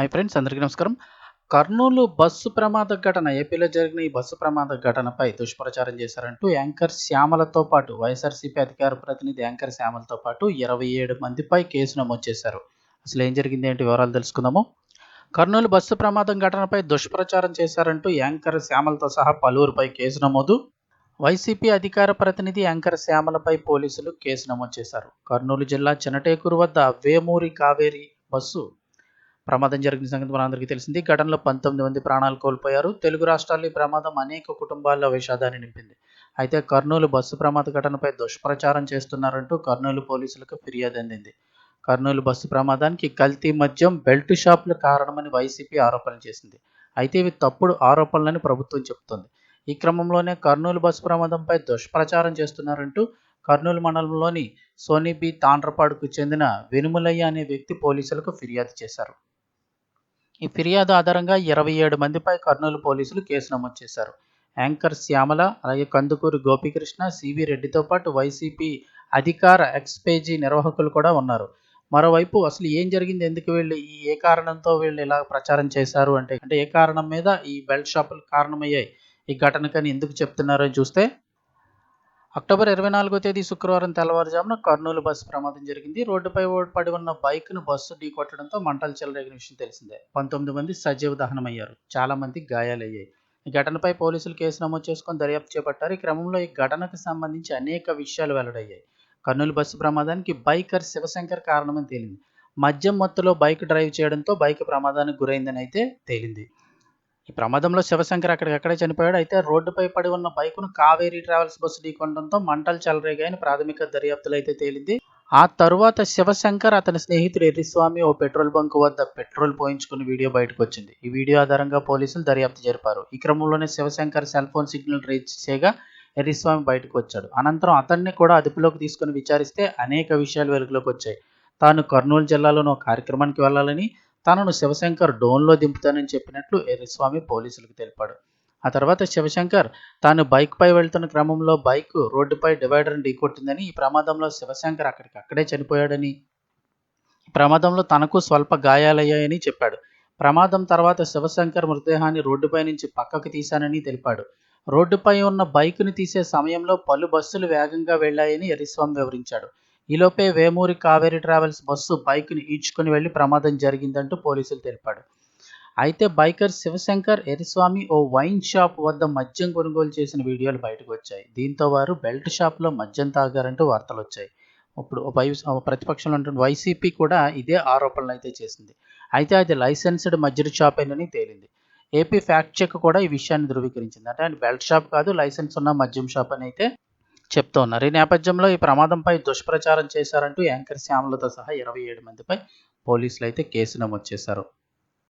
My friends అందరికీ నమస్కారం. Kurnool bus ప్రమాద ఘటన ఏపీలో జరిగిన ఈ బస్సు ప్రమాద ఘటనపై దుష్ప్రచారం చేశారంటూ యాంకర్ శ్యామలతో పాటు వైఎస్ఆర్సీపీ అధికార ప్రతినిధి యాంకర్ శ్యామలతో పాటు ఇరవై ఏడు మందిపై కేసు నమోదు చేశారు. అసలు ఏం జరిగింది ఏంటి వివరాలు తెలుసుకుందాము. కర్నూలు బస్సు ప్రమాదం ఘటనపై దుష్ప్రచారం చేశారంటూ యాంకర్ శ్యామలతో సహా పలువురిపై కేసు నమోదు. వైసీపీ అధికార ప్రతినిధి యాంకర్ శ్యామలపై పోలీసులు కేసు నమోదు చేశారు. కర్నూలు జిల్లా చినటేకూరు వద్ద వేమూరి కావేరి బస్సు ప్రమాదం జరిగిన సంగతి మనందరికీ తెలిసింది. ఘటనలో పంతొమ్మిది మంది ప్రాణాలు కోల్పోయారు. తెలుగు రాష్ట్రాల్లో ఈ ప్రమాదం అనేక కుటుంబాల్లో విషాదాన్ని నింపింది. అయితే కర్నూలు బస్సు ప్రమాద ఘటనపై దుష్ప్రచారం చేస్తున్నారంటూ కర్నూలు పోలీసులకు ఫిర్యాదు అందింది. కర్నూలు బస్సు ప్రమాదానికి కల్తీ మద్యం బెల్ట్ షాపులు కారణమని వైసీపీ ఆరోపణలు చేసింది. అయితే ఇవి తప్పుడు ఆరోపణలని ప్రభుత్వం చెబుతోంది. ఈ క్రమంలోనే కర్నూలు బస్సు ప్రమాదంపై దుష్ప్రచారం చేస్తున్నారంటూ కర్నూలు మండలంలోని సోనీబీ తాండ్రపాడుకు చెందిన వెనుములయ్య అనే వ్యక్తి పోలీసులకు ఫిర్యాదు చేశారు. ఈ ఫిర్యాదు ఆధారంగా ఇరవై ఏడు మందిపై కర్నూలు పోలీసులు కేసు నమోదు చేశారు. యాంకర్ శ్యామల అలాగే కందుకూరి గోపికృష్ణ సివి రెడ్డితో పాటు వైసీపీ అధికార ఎక్స్పేజీ నిర్వాహకులు కూడా ఉన్నారు. మరోవైపు అసలు ఏం జరిగింది? ఎందుకు వీళ్ళు ఈ ఏ కారణంతో వీళ్ళు ఇలా ప్రచారం చేశారు? అంటే అంటే ఏ కారణం మీద ఈ బెల్ట్ షాపులు కారణమయ్యాయి? ఈ ఘటనకని ఎందుకు చెప్తున్నారో చూస్తే అక్టోబర్ ఇరవై నాలుగో తేదీ శుక్రవారం తెల్లవారుజామున కర్నూలు బస్సు ప్రమాదం జరిగింది. రోడ్డుపై పడి ఉన్న బైక్ను బస్సు ఢీకొట్టడంతో మంటలు చెలరేగిన విషయం తెలిసిందే. పంతొమ్మిది మంది సజీవ దహనమయ్యారు. చాలా మంది గాయాలయ్యాయి. ఈ ఘటనపై పోలీసులు కేసు నమోదు చేసుకొని దర్యాప్తు చేపట్టారు. ఈ క్రమంలో ఈ ఘటనకు సంబంధించి అనేక విషయాలు వెల్లడయ్యాయి. కర్నూలు బస్సు ప్రమాదానికి బైకర్ శివశంకర్ కారణమని తేలింది. మద్యం మత్తులో బైక్ డ్రైవ్ చేయడంతో బైక్ ప్రమాదానికి గురైందని అయితే తేలింది. ఈ ప్రమాదంలో శివశంకర్ అక్కడికక్కడే చనిపోయాడు. అయితే రోడ్డుపై పడి ఉన్న బైకును కావేరీ ట్రావెల్స్ బస్సు ఢీకొనడంతో మంటలు చెలరేగాయని ప్రాథమిక దర్యాప్తులు అయితే తేలింది. ఆ తరువాత శివశంకర్ అతని స్నేహితుడు ఎర్రిస్వామి ఓ పెట్రోల్ బంక్ వద్ద పెట్రోల్ పోయించుకున్న వీడియో బయటకు వచ్చింది ఈ వీడియో ఆధారంగా పోలీసులు దర్యాప్తు జరిపారు. ఈ క్రమంలోనే Shivashankar cell phone signal reach చేయగా ఎర్రిస్వామి బయటకు వచ్చాడు అనంతరం అతన్ని కూడా అదుపులోకి తీసుకుని విచారిస్తే అనేక విషయాలు వెలుగులోకి వచ్చాయి. తాను కర్నూలు జిల్లాలోని ఒక కార్యక్రమానికి వెళ్ళాలని తనను శివశంకర్ డోన్లో దింపుతానని చెప్పినట్లు ఎర్రస్వామి పోలీసులకు తెలిపాడు. ఆ తర్వాత శివశంకర్ తాను బైక్పై వెళ్తున్న క్రమంలో బైక్ రోడ్డుపై డివైడర్ని ఢీకొట్టిందని ఈ ప్రమాదంలో శివశంకర్ అక్కడికి అక్కడే చనిపోయాడని ప్రమాదంలో తనకు స్వల్ప గాయాలయ్యాయని చెప్పాడు. ప్రమాదం తర్వాత శివశంకర్ మృతదేహాన్ని రోడ్డుపై నుంచి పక్కకు తీశానని తెలిపాడు. రోడ్డుపై ఉన్న బైక్ను తీసే సమయంలో పలు బస్సులు వేగంగా వెళ్ళాయని ఎరిస్వామి వివరించాడు. ఈలోపే వేమూరి కావేరి ట్రావెల్స్ బస్సు బైక్ను ఈడ్చుకుని వెళ్ళి ప్రమాదం జరిగిందంటూ పోలీసులు తెలిపాడు అయితే బైకర్ శివశంకర్ ఎరిస్వామి ఓ వైన్ షాప్ వద్ద మద్యం కొనుగోలు చేసిన వీడియోలు బయటకు వచ్చాయి. దీంతో వారు బెల్ట్ షాప్లో మద్యం తాగారంటూ వార్తలు వచ్చాయి. ఇప్పుడు వై ప్రతిపక్షంలో ఉంటుంది వైసీపీ కూడా ఇదే ఆరోపణలు అయితే చేసింది. అయితే అది లైసెన్స్డ్ మద్యం షాపేనని తేలింది. ఏపీ ఫ్యాక్ట్ చెక్ కూడా ఈ విషయాన్ని ధృవీకరించింది. అంటే అది బెల్ట్ షాప్ కాదు లైసెన్స్ ఉన్న మద్యం షాప్ అని అయితే చెప్తూ ఉన్నారు. ఈ నేపథ్యంలో ఈ ప్రమాదంపై దుష్ప్రచారం చేశారంటూ యాంకర్ శ్యామలతో సహా ఇరవై ఏడు మందిపై పోలీసులు అయితే కేసు నమోదు చేశారు.